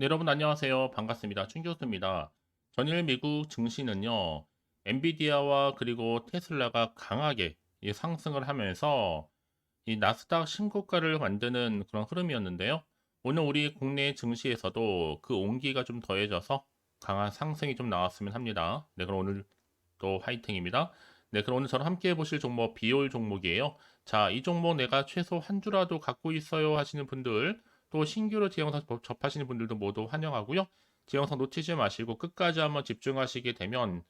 네, 여러분 안녕하세요. 반갑습니다. 충교수입니다. 전일 미국 증시는요, 엔비디아와 그리고 테슬라가 강하게 이 상승을 하면서 이 나스닥 신고가를 만드는 그런 흐름이었는데요. 오늘 우리 국내 증시에서도 그 온기가 좀 더해져서 강한 상승이 좀 나왔으면 합니다. 네, 그럼 오늘 또 화이팅입니다. 네, 그럼 오늘 저랑 함께 해보실 종목 비올 종목이에요. 자, 이 종목 내가 최소 한 주라도 갖고 있어요 하시는 분들 또 신규로 제 영상 접- 접하시는 분들도 모두 환영하고요. 제 영상 놓치지 마시고 끝까지 한번 집중하시게 되면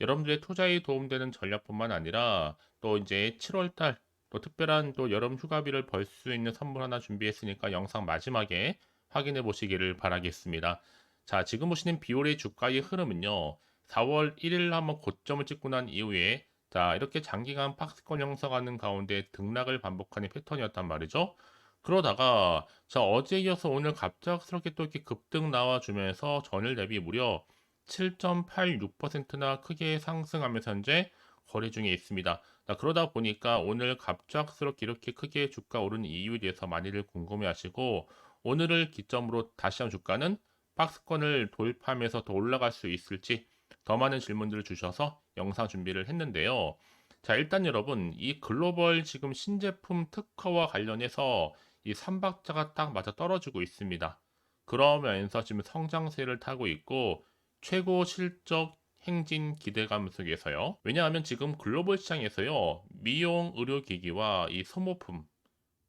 여러분들의 투자에 도움되는 전략뿐만 아니라 또 이제 7월달 또 특별한 또 여름 휴가비를 벌 수 있는 선물 하나 준비했으니까 영상 마지막에 확인해 보시기를 바라겠습니다. 자, 지금 보시는 비올의 주가의 흐름은요. 4월 1일 한번 고점을 찍고 난 이후에 자, 이렇게 장기간 박스권 형성하는 가운데 등락을 반복하는 패턴이었단 말이죠. 그러다가 자 어제 이어서 오늘 갑작스럽게 또 이렇게 급등 나와주면서 전일 대비 무려 7.86%나 크게 상승하면서 현재 거래 중에 있습니다. 자, 그러다 보니까 오늘 갑작스럽게 이렇게 크게 주가 오른 이유에 대해서 많이들 궁금해하시고 오늘을 기점으로 다시 한번 주가는 박스권을 돌파하면서 더 올라갈 수 있을지 더 많은 질문들을 주셔서 영상 준비를 했는데요. 자, 일단 여러분, 이 글로벌 지금 신제품 특허와 관련해서 이 삼박자가 딱 맞아 떨어지고 있습니다. 그러면서 지금 성장세를 타고 있고 최고 실적 행진 기대감 속에서요. 왜냐하면 지금 글로벌 시장에서요. 미용 의료기기와 이 소모품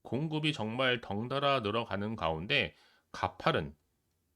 공급이 정말 덩달아 늘어가는 가운데 가파른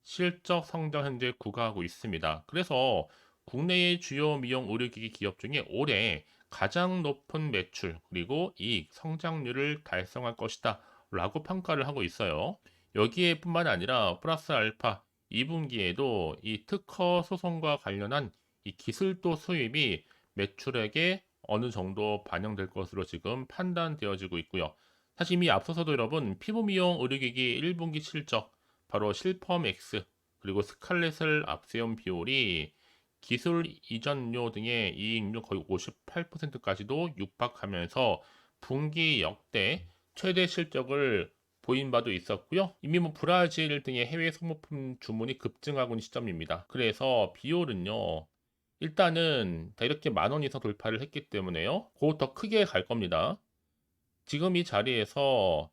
실적 성장 현재 구가하고 있습니다. 그래서 국내의 주요 미용 의료기기 기업 중에 올해 가장 높은 매출 그리고 이익 성장률을 달성할 것이다 라고 평가를 하고 있어요. 여기에 뿐만 아니라 플러스 알파 2분기에도 이 특허 소송과 관련한 이 기술도 수입이 매출액에 어느 정도 반영될 것으로 지금 판단되어지고 있고요. 사실 이미 앞서서도 여러분 피부 미용 의료기기 1분기 실적 바로 실펌 X 그리고 스칼렛을 앞세운 비율이 기술 이전료 등의 이익률 거의 58%까지도 육박하면서 분기 역대 최대 실적을 보인 바도 있었고요. 이미 뭐 브라질 등의 해외 소모품 주문이 급증하고 있는 시점입니다. 그래서 비율은요. 일단은 다 이렇게 만 원 이상 돌파를 했기 때문에요. 곧 더 크게 갈 겁니다. 지금 이 자리에서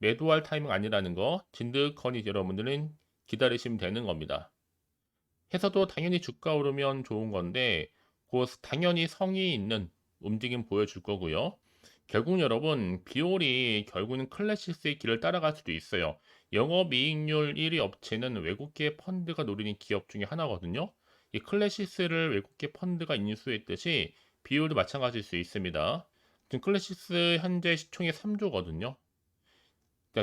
매도할 타이밍 아니라는 거 진득하니 여러분들은 기다리시면 되는 겁니다. 해서도 당연히 주가 오르면 좋은 건데 곧 당연히 성의 있는 움직임 보여줄 거고요. 결국 여러분 비올이 결국은 클래시스의 길을 따라갈 수도 있어요. 영업이익률 1위 업체는 외국계 펀드가 노리는 기업 중에 하나거든요. 이 클래시스를 외국계 펀드가 인수했듯이 비올도 마찬가지일 수 있습니다. 지금 클래시스 현재 시총이 3조거든요.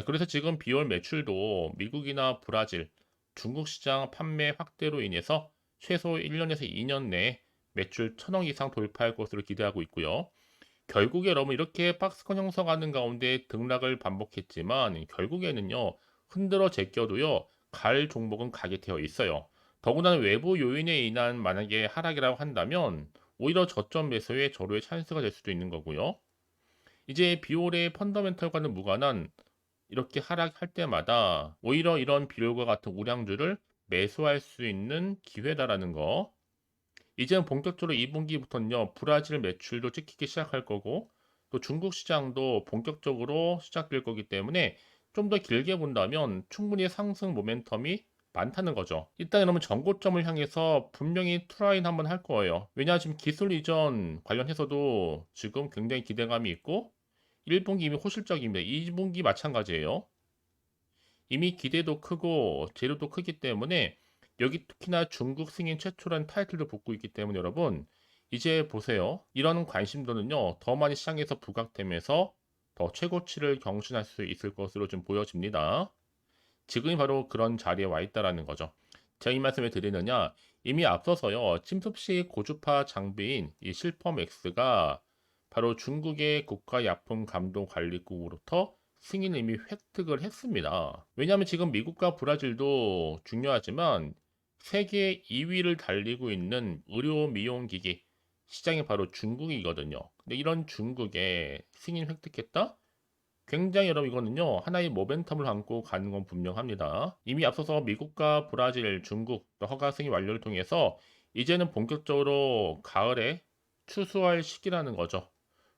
그래서 지금 비올 매출도 미국이나 브라질, 중국 시장 판매 확대로 인해서 최소 1년에서 2년 내에 매출 1000억 이상 돌파할 것으로 기대하고 있고요. 결국에 여러분 이렇게 박스권 형성하는 가운데 등락을 반복했지만 결국에는요 흔들어 제껴도요 갈 종목은 가게 되어 있어요. 더구나 외부 요인에 인한 만약에 하락이라고 한다면 오히려 저점 매수의 저로의 찬스가 될 수도 있는 거고요. 이제 비올의 펀더멘털과는 무관한 이렇게 하락할 때마다 오히려 이런 비료과 같은 우량주를 매수할 수 있는 기회다라는 거. 이제는 본격적으로 2분기부터는요, 브라질 매출도 찍히기 시작할 거고, 또 중국 시장도 본격적으로 시작될 거기 때문에 좀 더 길게 본다면 충분히 상승 모멘텀이 많다는 거죠. 일단 여러분 전고점을 향해서 분명히 트라인 한번 할 거예요. 왜냐 지금 기술 이전 관련해서도 지금 굉장히 기대감이 있고 1분기 이미 호실적입니다. 2분기 마찬가지예요. 이미 기대도 크고 재료도 크기 때문에 여기 특히나 중국 승인 최초라는 타이틀도 붙고 있기 때문에 여러분 이제 보세요. 이런 관심도는요. 더 많이 시장에서 부각되면서 더 최고치를 경신할 수 있을 것으로 좀 보여집니다. 지금이 바로 그런 자리에 와 있다라는 거죠. 제가 이 말씀을 드리느냐 이미 앞서서요. 침섭식 고주파 장비인 이 실펌 X가 바로 중국의 국가약품감독관리국으로부터 승인을 이미 획득을 했습니다. 왜냐하면 지금 미국과 브라질도 중요하지만 세계 2위를 달리고 있는 의료 미용 기기 시장이 바로 중국이거든요. 근데 이런 중국에 승인 획득했다? 굉장히 여러분 이거는요 하나의 모멘텀을 안고 가는 건 분명합니다. 이미 앞서서 미국과 브라질, 중국 또 허가 승인 완료를 통해서 이제는 본격적으로 가을에 추수할 시기라는 거죠.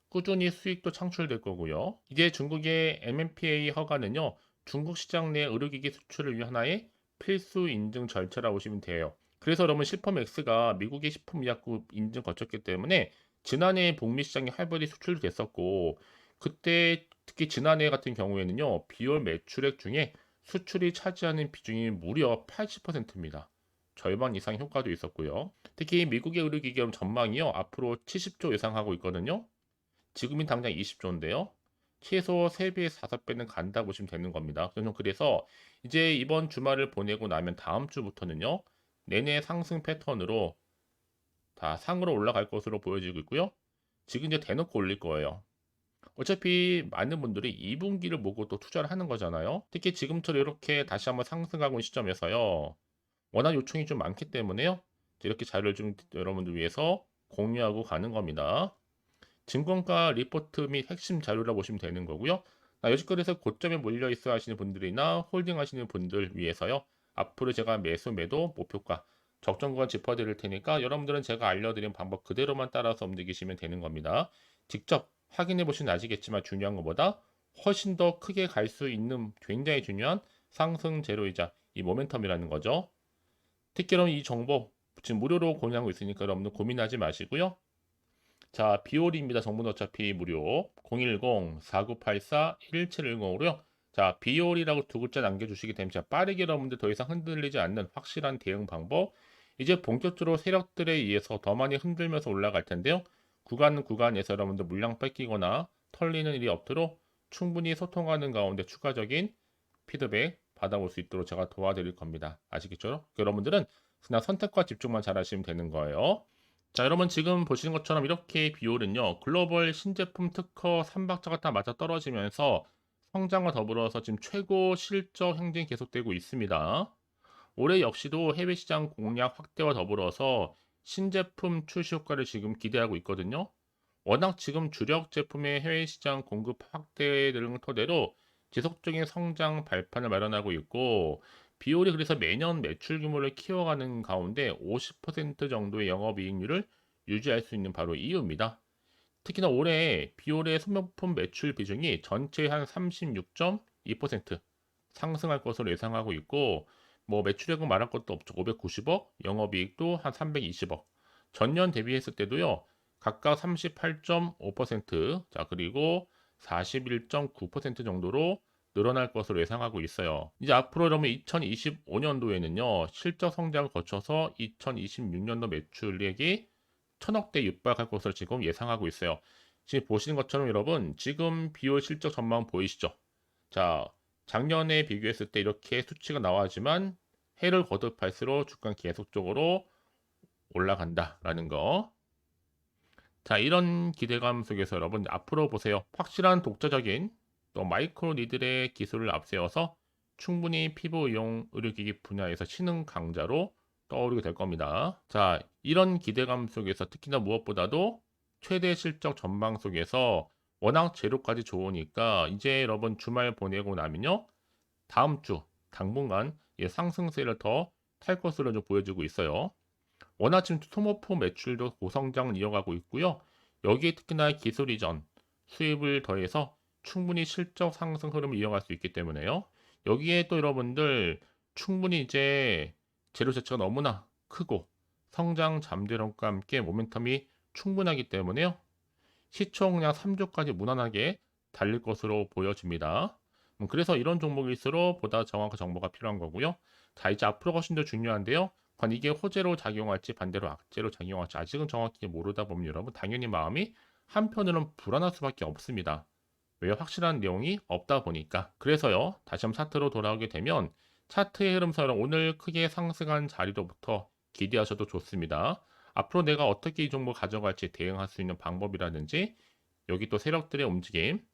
꾸준히 수익도 창출될 거고요. 이제 중국의 MMPA 허가는요 중국 시장 내 의료기기 수출을 위한 하나의 필수 인증 절차라고 보시면 돼요. 그래서 여러분 실펌X가 미국의 식품 의약국 인증 거쳤기 때문에 지난해 북미 시장에 활발히 수출됐었고 그때 특히 지난해 같은 경우에는요 비올 매출액 중에 수출이 차지하는 비중이 무려 80%입니다. 절반 이상 효과도 있었고요. 특히 미국의 의료기기업 전망이요 앞으로 70조 예상하고 있거든요. 지금이 당장 20조인데요. 최소 3배에서 5배는 간다 보시면 되는 겁니다. 그래서 이제 이번 주말을 보내고 나면 다음 주부터는요. 내내 상승 패턴으로 다 상으로 올라갈 것으로 보여지고 있고요. 지금 이제 대놓고 올릴 거예요. 어차피 많은 분들이 2분기를 보고 또 투자를 하는 거잖아요. 특히 지금처럼 이렇게 다시 한번 상승하고 있는 시점에서요. 워낙 요청이 좀 많기 때문에요. 이렇게 자료를 좀 여러분들 위해서 공유하고 가는 겁니다. 증권가 리포트 및 핵심 자료라 보시면 되는 거고요. 나 여지껏에서 고점에 몰려 있어 하시는 분들이나 홀딩 하시는 분들 위해서요. 앞으로 제가 매수 매도 목표가 적정 구간 짚어드릴 테니까 여러분들은 제가 알려드린 방법 그대로만 따라서 움직이시면 되는 겁니다. 직접 확인해 보시면 아시겠지만 중요한 것보다 훨씬 더 크게 갈 수 있는 굉장히 중요한 상승 제로이자 이 모멘텀이라는 거죠. 특히 여러분 이 정보 지금 무료로 공유하고 있으니까 여러분들 고민하지 마시고요. 자, 비올입니다. 정보는 어차피 무료. 010-4984-1710으로요. 자, 비올이라고 두 글자 남겨주시게 되면 자, 빠르게 여러분들 더 이상 흔들리지 않는 확실한 대응 방법. 이제 본격적으로 세력들에 의해서 더 많이 흔들면서 올라갈 텐데요. 구간 구간에서 여러분들 물량 뺏기거나 털리는 일이 없도록 충분히 소통하는 가운데 추가적인 피드백 받아볼 수 있도록 제가 도와드릴 겁니다. 아시겠죠? 여러분들은 그냥 선택과 집중만 잘 하시면 되는 거예요. 자, 여러분 지금 보시는 것처럼 이렇게 비율은요. 글로벌 신제품 특허 3박자가 다 맞아 떨어지면서 성장과 더불어서 지금 최고 실적 행진이 계속되고 있습니다. 올해 역시도 해외 시장 공략 확대와 더불어서 신제품 출시 효과를 지금 기대하고 있거든요. 워낙 지금 주력 제품의 해외 시장 공급 확대 등을 토대로 지속적인 성장 발판을 마련하고 있고 비올이 그래서 매년 매출 규모를 키워가는 가운데 50% 정도의 영업이익률을 유지할 수 있는 바로 이유입니다. 특히나 올해 비올의 소명품 매출 비중이 전체의 한 36.2% 상승할 것으로 예상하고 있고 뭐 매출액은 말할 것도 없죠. 590억, 영업이익도 한 320억. 전년 대비했을 때도요. 각각 38.5%, 자 그리고 41.9% 정도로 늘어날 것으로 예상하고 있어요. 이제 앞으로 그러면 2025년도에는요, 실적 성장을 거쳐서 2026년도 매출액이 천억대 육박할 것으로 지금 예상하고 있어요. 지금 보시는 것처럼 여러분, 지금 비올 실적 전망 보이시죠? 자, 작년에 비교했을 때 이렇게 수치가 나와지만 해를 거듭할수록 주가 계속적으로 올라간다라는 거. 자, 이런 기대감 속에서 여러분 앞으로 보세요. 확실한 독자적인 또 마이크로 니들의 기술을 앞세워서 충분히 피부 이용 의료기기 분야에서 신흥 강자로 떠오르게 될 겁니다. 자, 이런 기대감 속에서 특히나 무엇보다도 최대 실적 전망 속에서 워낙 재료까지 좋으니까 이제 여러분 주말 보내고 나면요. 다음 주 당분간 상승세를 더 탈 것으로 좀 보여지고 있어요. 워낙 지금 소모품 매출도 고성장 이어가고 있고요. 여기에 특히나 기술 이전 수입을 더해서 충분히 실적 상승 흐름을 이어갈 수 있기 때문에요. 여기에 또 여러분들 충분히 이제 재료 자체가 너무나 크고 성장 잠재력과 함께 모멘텀이 충분하기 때문에요. 시총 그냥 3조까지 무난하게 달릴 것으로 보여집니다. 음, 그래서 이런 종목일수록 보다 정확한 정보가 필요한 거고요. 자, 이제 앞으로 훨씬 더 중요한데요. 과연 이게 호재로 작용할지 반대로 악재로 작용할지 아직은 정확히 모르다 보면 여러분 당연히 마음이 한편으로는 불안할 수밖에 없습니다. 왜 확실한 내용이 없다 보니까 그래서요 다시 한번 차트로 돌아오게 되면 차트의 흐름처럼 오늘 크게 상승한 자리로부터 기대하셔도 좋습니다. 앞으로 내가 어떻게 이 종목 가져갈지 대응할 수 있는 방법이라든지 여기 또 세력들의 움직임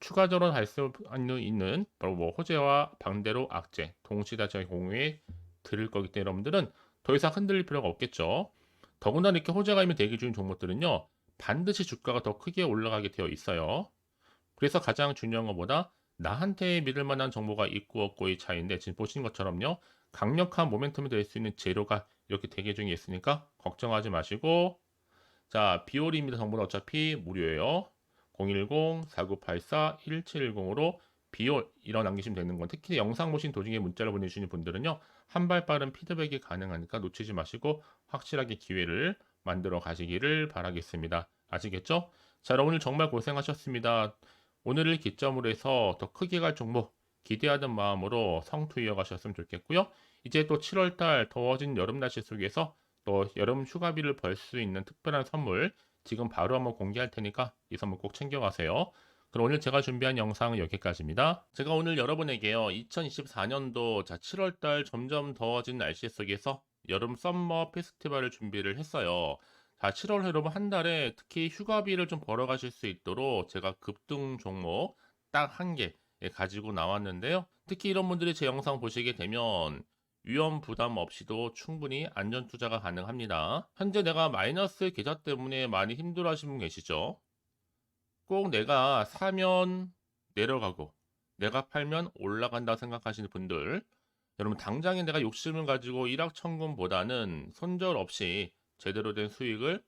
추가적으로 할 수 있는 바로 뭐 호재와 반대로 악재 동시다 저희 공유에 드릴 거기 때문에 여러분들은 더 이상 흔들릴 필요가 없겠죠. 더구나 이렇게 호재가 있는 대기 중인 종목들은요 반드시 주가가 더 크게 올라가게 되어 있어요. 그래서 가장 중요한 것보다 나한테 믿을 만한 정보가 있고 없고의 차이인데 지금 보시는 것처럼요. 강력한 모멘텀이 될 수 있는 재료가 이렇게 대기 중에 있으니까 걱정하지 마시고 자 비오리입니다. 정보는 어차피 무료예요. 010-4984-1710으로 비올 이런 남기시면 되는 건 특히 영상 보신 도중에 문자를 보내주시는 분들은요 한 발 빠른 피드백이 가능하니까 놓치지 마시고 확실하게 기회를 만들어 가시기를 바라겠습니다. 아시겠죠? 자 오늘 정말 고생하셨습니다. 오늘을 기점으로 해서 더 크게 갈 종목 기대하는 마음으로 성투 이어가셨으면 좋겠고요. 이제 또 7월달 더워진 여름 날씨 속에서 또 여름 휴가비를 벌 수 있는 특별한 선물 지금 바로 한번 공개할 테니까 이 선물 꼭 챙겨가세요. 그럼 오늘 제가 준비한 영상은 여기까지입니다. 제가 오늘 여러분에게요. 2024년도 자 7월달 점점 더워진 날씨 속에서 여름 썸머 페스티벌을 준비를 했어요. 자 7월 여러분 한 달에 특히 휴가비를 좀 벌어가실 수 있도록 제가 급등 종목 딱 한 개 가지고 나왔는데요. 특히 이런 분들이 제 영상 보시게 되면 위험 부담 없이도 충분히 안전 투자가 가능합니다. 현재 내가 마이너스 계좌 때문에 많이 힘들어 하시는 분 계시죠? 꼭 내가 사면 내려가고 내가 팔면 올라간다 생각하시는 분들 여러분 당장에 내가 욕심을 가지고 일확천금보다는 손절 없이 제대로 된 수익을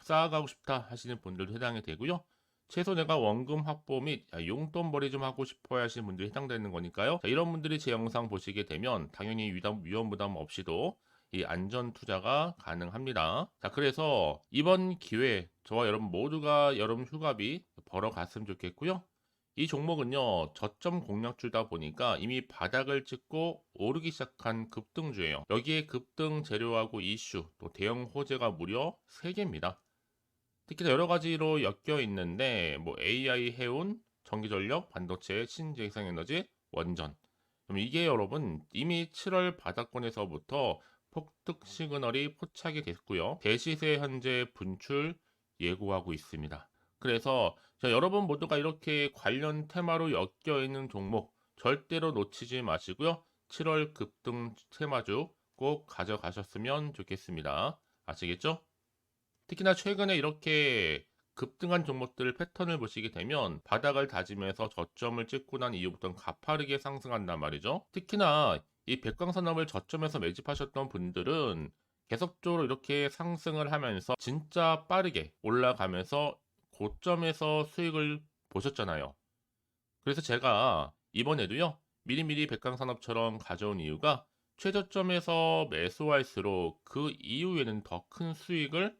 쌓아가고 싶다 하시는 분들도 해당이 되고요. 최소 내가 원금 확보 및 용돈벌이 좀 하고 싶어 하시는 분들이 해당되는 거니까요. 자, 이런 분들이 제 영상 보시게 되면 당연히 위험, 위험 부담 없이도 이 안전 투자가 가능합니다. 자, 그래서 이번 기회 저와 여러분 모두가 여름 휴가비 벌어 갔으면 좋겠고요. 이 종목은요, 저점 공략주다 보니까 이미 바닥을 찍고 오르기 시작한 급등주예요. 여기에 급등 재료하고 이슈, 또 대형 호재가 무려 3개입니다. 특히 여러 가지로 엮여 있는데, 뭐 AI 해운, 전기전력, 반도체, 신재생에너지, 원전. 그럼 이게 여러분 이미 7월 바닥권에서부터 폭등 시그널이 포착이 됐고요. 대시세 현재 분출 예고하고 있습니다. 그래서 여러분 모두가 이렇게 관련 테마로 엮여 있는 종목 절대로 놓치지 마시고요. 7월 급등 테마주 꼭 가져가셨으면 좋겠습니다. 아시겠죠? 특히나 최근에 이렇게 급등한 종목들 패턴을 보시게 되면 바닥을 다지면서 저점을 찍고 난 이후부터는 가파르게 상승한단 말이죠. 특히나 이 백광산업을 저점에서 매집하셨던 분들은 계속적으로 이렇게 상승을 하면서 진짜 빠르게 올라가면서 고점에서 수익을 보셨잖아요. 그래서 제가 이번에도요, 미리미리 백광산업처럼 가져온 이유가 최저점에서 매수할수록 그 이후에는 더 큰 수익을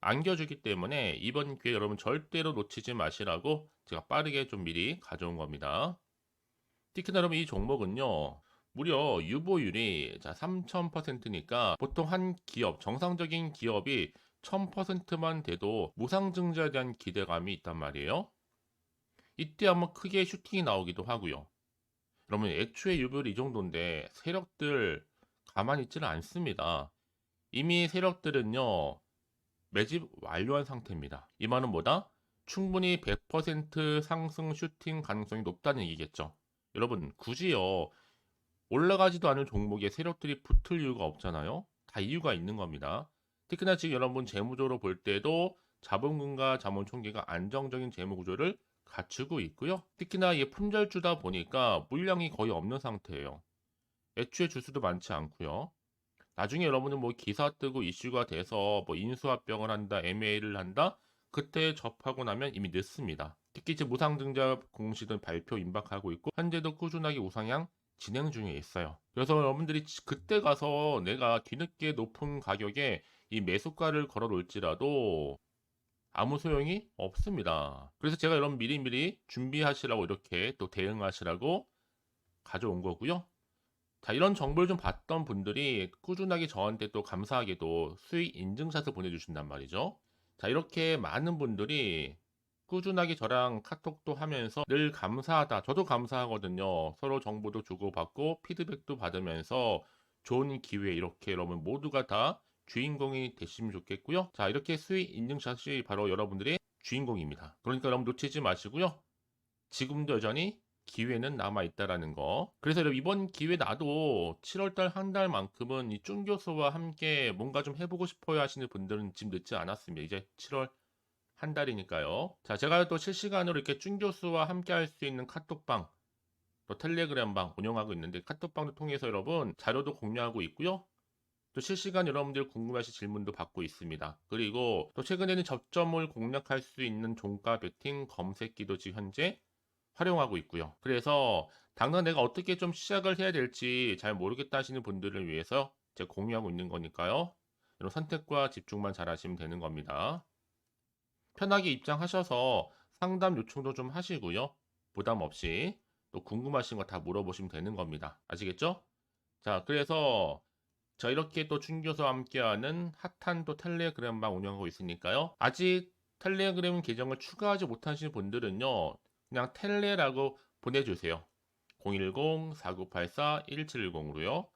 안겨주기 때문에 이번 기회 여러분 절대로 놓치지 마시라고 제가 빠르게 좀 미리 가져온 겁니다. 특히나 여러분 이 종목은요, 무려 유보율이 자 3000%니까 보통 한 기업 정상적인 기업이 1000%만 돼도 무상증자에 대한 기대감이 있단 말이에요. 이때 한번 크게 슈팅이 나오기도 하고요. 여러분 애초에 유보율이 이 정도인데 세력들 가만히 있지는 않습니다. 이미 세력들은요 매집 완료한 상태입니다. 이 말은 뭐다? 충분히 100% 상승 슈팅 가능성이 높다는 얘기겠죠. 여러분 굳이요 올라가지도 않은 종목에 세력들이 붙을 이유가 없잖아요. 다 이유가 있는 겁니다. 특히나 지금 여러분 재무적으로 볼 때도 자본금과 자본총계가 안정적인 재무 구조를 갖추고 있고요. 특히나 이 품절주다 보니까 물량이 거의 없는 상태예요. 애초에 주수도 많지 않고요. 나중에 여러분은 뭐 기사 뜨고 이슈가 돼서 뭐 인수합병을 한다, MA를 한다, 그때 접하고 나면 이미 늦습니다. 특히 이제 무상증자 공시도 발표 임박하고 있고 현재도 꾸준하게 우상향 진행 중에 있어요. 그래서 여러분들이 그때 가서 내가 뒤늦게 높은 가격에 이 매수가를 걸어 놓을지라도 아무 소용이 없습니다. 그래서 제가 여러분 미리미리 준비하시라고 이렇게 또 대응하시라고 가져온 거고요. 자, 이런 정보를 좀 봤던 분들이 꾸준하게 저한테 또 감사하게도 수익 인증샷을 보내주신단 말이죠. 자, 이렇게 많은 분들이 꾸준하게 저랑 카톡도 하면서 늘 감사하다. 저도 감사하거든요. 서로 정보도 주고받고 피드백도 받으면서 좋은 기회 이렇게 여러분 모두가 다 주인공이 되시면 좋겠고요. 자, 이렇게 수익 인증샷이 바로 여러분들의 주인공입니다. 그러니까 여러분 놓치지 마시고요. 지금도 여전히 기회는 남아 있다라는 거. 그래서 이번 기회 나도 7월달 한 달만큼은 이 쭝교수와 함께 뭔가 좀 해보고 싶어요 하시는 분들은 지금 늦지 않았습니다. 이제 7월 한 달이니까요. 자, 제가 또 실시간으로 이렇게 준 교수와 함께 할 수 있는 카톡방, 또 텔레그램방 운영하고 있는데 카톡방을 통해서 여러분 자료도 공유하고 있고요. 또 실시간 여러분들 궁금하신 질문도 받고 있습니다. 그리고 또 최근에는 접점을 공략할 수 있는 종가 베팅 검색기도 지금 현재 활용하고 있고요. 그래서 당장 내가 어떻게 좀 시작을 해야 될지 잘 모르겠다 하시는 분들을 위해서 제가 공유하고 있는 거니까요. 이런 선택과 집중만 잘 하시면 되는 겁니다. 편하게 입장하셔서 상담 요청도 좀 하시고요. 부담 없이 또 궁금하신 거 다 물어보시면 되는 겁니다. 아시겠죠? 자, 그래서 자, 이렇게 또 준교수와 함께하는 핫한 또 텔레그램방 운영하고 있으니까요. 아직 텔레그램 계정을 추가하지 못하신 분들은요. 그냥 텔레라고 보내주세요. 010-4984-1710으로요.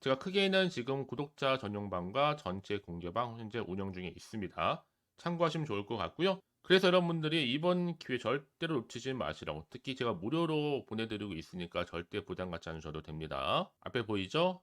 제가 크게는 지금 구독자 전용방과 전체 공개방 현재 운영 중에 있습니다. 참고하시면 좋을 것 같고요. 그래서 여러분들이 이번 기회 절대로 놓치지 마시라고 특히 제가 무료로 보내드리고 있으니까 절대 부담 갖지 않으셔도 됩니다. 앞에 보이죠?